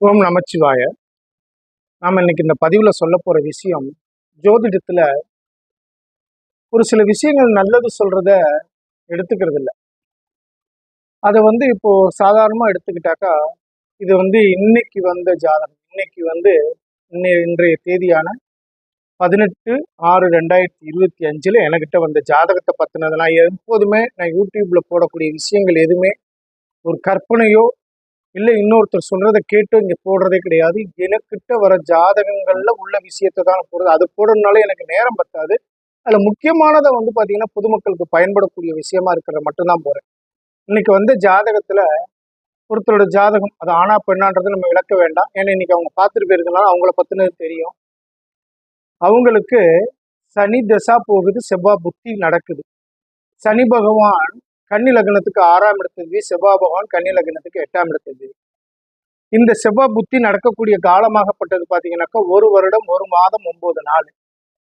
ஓம் நமச்சிவாய. நாம் இன்னைக்கு இந்த பதிவில் சொல்ல போகிற விஷயம் ஜோதிடத்தில் ஒரு சில விஷயங்கள் நல்லது சொல்கிறத எடுத்துக்கிறது இல்லை அதை வந்து இப்போ சாதாரணமாக எடுத்துக்கிட்டாக்கா இது வந்து இன்னைக்கு வந்த ஜாதகம். இன்னைக்கு வந்து இன்னை- இன்றைய தேதியான பதினெட்டு ஆறு ரெண்டாயிரத்தி இருபத்தி அஞ்சில் என்கிட்ட வந்த ஜாதகத்தை பற்றினது நான் எப்போதுமே நான் யூடியூப்பில் போடக்கூடிய விஷயங்கள் எதுவுமே ஒரு கற்பனையோ இல்லை இன்னொருத்தர் சொல்றதை கேட்டு இங்கே போடுறதே கிடையாது. எனக்கிட்ட வர ஜாதகங்கள்ல உள்ள விஷயத்தை தான் போடுறது. அது போடுறதுனால எனக்கு நேரம் பத்தாது. அதில் முக்கியமானதை வந்து பார்த்தீங்கன்னா பொதுமக்களுக்கு பயன்படக்கூடிய விஷயமா இருக்கிறத மட்டும்தான் போறேன். இன்னைக்கு வந்து ஜாதகத்துல ஒருத்தரோட ஜாதகம் அது ஆனா பெண்ணான்றது நம்ம விளக்க வேண்டாம். ஏன்னா இன்னைக்கு அவங்க பார்த்துட்டு போயிருக்கனால அவங்கள பத்தினது தெரியும். அவங்களுக்கு சனி தசா போகுது செவ்வாய் புத்தி நடக்குது. சனி பகவான் கன்னி லக்னத்துக்கு ஆறாம் இடத்துக்கு செவ்வாய் பகவான் கன்னி லக்னத்துக்கு எட்டாம் இடத்துக்கு இந்த செவ்வாய் புத்தி நடக்கக்கூடிய காலமாகப்பட்டது பார்த்தீங்கன்னாக்கா ஒரு வருடம் ஒரு மாதம் ஒன்பது நாள்.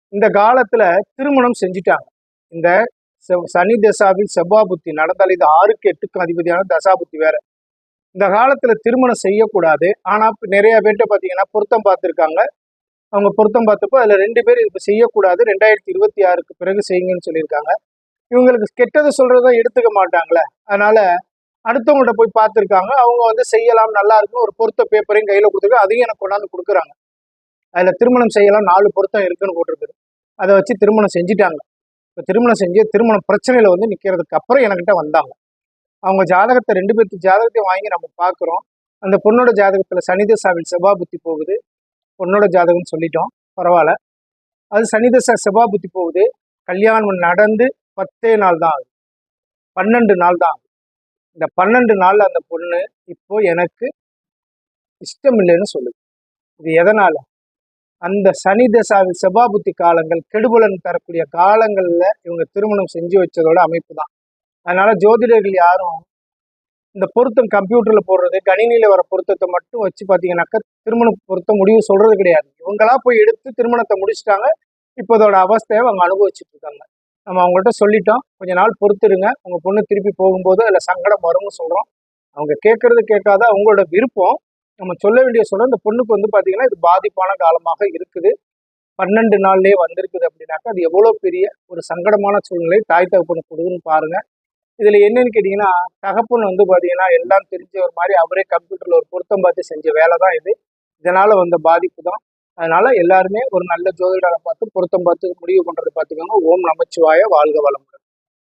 இந்த காலத்துல திருமணம் செஞ்சுட்டாங்க. இந்த செவ்- சனி தசாவில் செவ்வாய் புத்தி நடந்தால் இது ஆறுக்கு எட்டுக்கும் அதிபதியான தசா புத்தி வேற. இந்த காலத்துல திருமணம் செய்யக்கூடாது. ஆனா நிறைய பேர்கிட்ட பார்த்தீங்கன்னா பொருத்தம் பார்த்துருக்காங்க. அவங்க பொருத்தம் பார்த்தப்போ அதுல ரெண்டு பேர் இப்போ செய்யக்கூடாது. ரெண்டாயிரத்தி இருபத்தி ஆறுக்கு பிறகு செய்யுங்கன்னு சொல்லியிருக்காங்க. இவங்களுக்கு கெட்டதை சொல்றதும் எடுத்துக்க மாட்டாங்களே. அதனால அடுத்தவங்கள்ட்ட போய் பார்த்துருக்காங்க. அவங்க வந்து செய்யலாம் நல்லா இருக்கும் ஒரு பொருத்த பேப்பரையும் கையில் கொடுத்துருக்கு அதையும் எனக்கு கொண்டாந்து கொடுக்குறாங்க. அதில் திருமணம் செய்யலாம் நாலு பொருத்தம் இருக்குன்னு போட்டிருக்குது. அதை வச்சு திருமணம் செஞ்சுட்டாங்க. இப்போ திருமணம் செஞ்சு திருமண பிரச்சனையில் வந்து நிற்கிறதுக்கு அப்புறம் என்கிட்ட வந்தாங்க. அவங்க ஜாதகத்தை ரெண்டு பேர்த்து ஜாதகத்தையும் வாங்கி நம்ம பார்க்குறோம். அந்த பொண்ணோட ஜாதகத்தில் சனிதசாவில் செவ்வா புத்தி போகுது. பொண்ணோட ஜாதகம்னு சொல்லிட்டோம். பரவாயில்ல. அது சனிதசா செவ்வா புத்தி போகுது. கல்யாணம் நடந்து பத்தே நாள் தான் ஆகுது. பன்னெண்டு நாள் தான் ஆகுது. இந்த பன்னெண்டு நாளில் அந்த பொண்ணு இப்போ எனக்கு இஷ்டம் இல்லைன்னு சொல்லுது. இது எதனால? அந்த சனி தசாவில் செபாபுத்தி காலங்கள் கெடுபலன் தரக்கூடிய காலங்களில் இவங்க திருமணம் செஞ்சு வச்சதோட அமைப்பு தான். அதனால ஜோதிடர்கள் யாரும் இந்த பொருத்தம் கம்ப்யூட்டர்ல போடுறது கணினியில வர பொருத்தத்தை மட்டும் வச்சு பாத்தீங்கன்னாக்கா திருமண பொருத்தம் முடிவு சொல்றது கிடையாது. இவங்களா போய் எடுத்து திருமணத்தை முடிச்சிட்டாங்க. இப்போ அதோட அவஸ்தையை அவங்க அனுபவிச்சுட்டு இருக்காங்க. நம்ம அவங்கள்ட்ட சொல்லிட்டோம். கொஞ்ச நாள் பொறுத்துருங்க. உங்கள் பொண்ணு திருப்பி போகும்போது அதில் சங்கடம் வரும்னு சொல்கிறோம் அவங்க கேட்கறது கேட்காத அவங்களோட விருப்பம் நம்ம சொல்ல வேண்டிய சொல்ல இந்த பொண்ணுக்கு வந்து பார்த்தீங்கன்னா இது பாதிப்பான காலமாக இருக்குது. பன்னெண்டு நாள்லேயே வந்திருக்குது அப்படின்னாக்கா அது எவ்வளோ பெரிய ஒரு சங்கடமான சூழ்நிலை தாய் தகப்பனுக்கு கொடுக்குன்னு பாருங்கள் இதில் என்னன்னு கேட்டிங்கன்னா தகப்பன் வந்து பார்த்தீங்கன்னா எல்லாம் தெரிஞ்சவர் மாதிரி அவரே கம்ப்யூட்டரில் ஒரு பொருத்தம் பார்த்து செஞ்ச வேலை தான் இது. இதனால் வந்த பாதிப்பு தான். அதனால எல்லாருமே ஒரு நல்ல ஜோதிடரை பார்த்து பொருத்தம் பார்த்து முடிவு பண்றது பார்த்துக்கோங்க. ஓம் நமச்சிவாய வாழ்க வளமுடன்.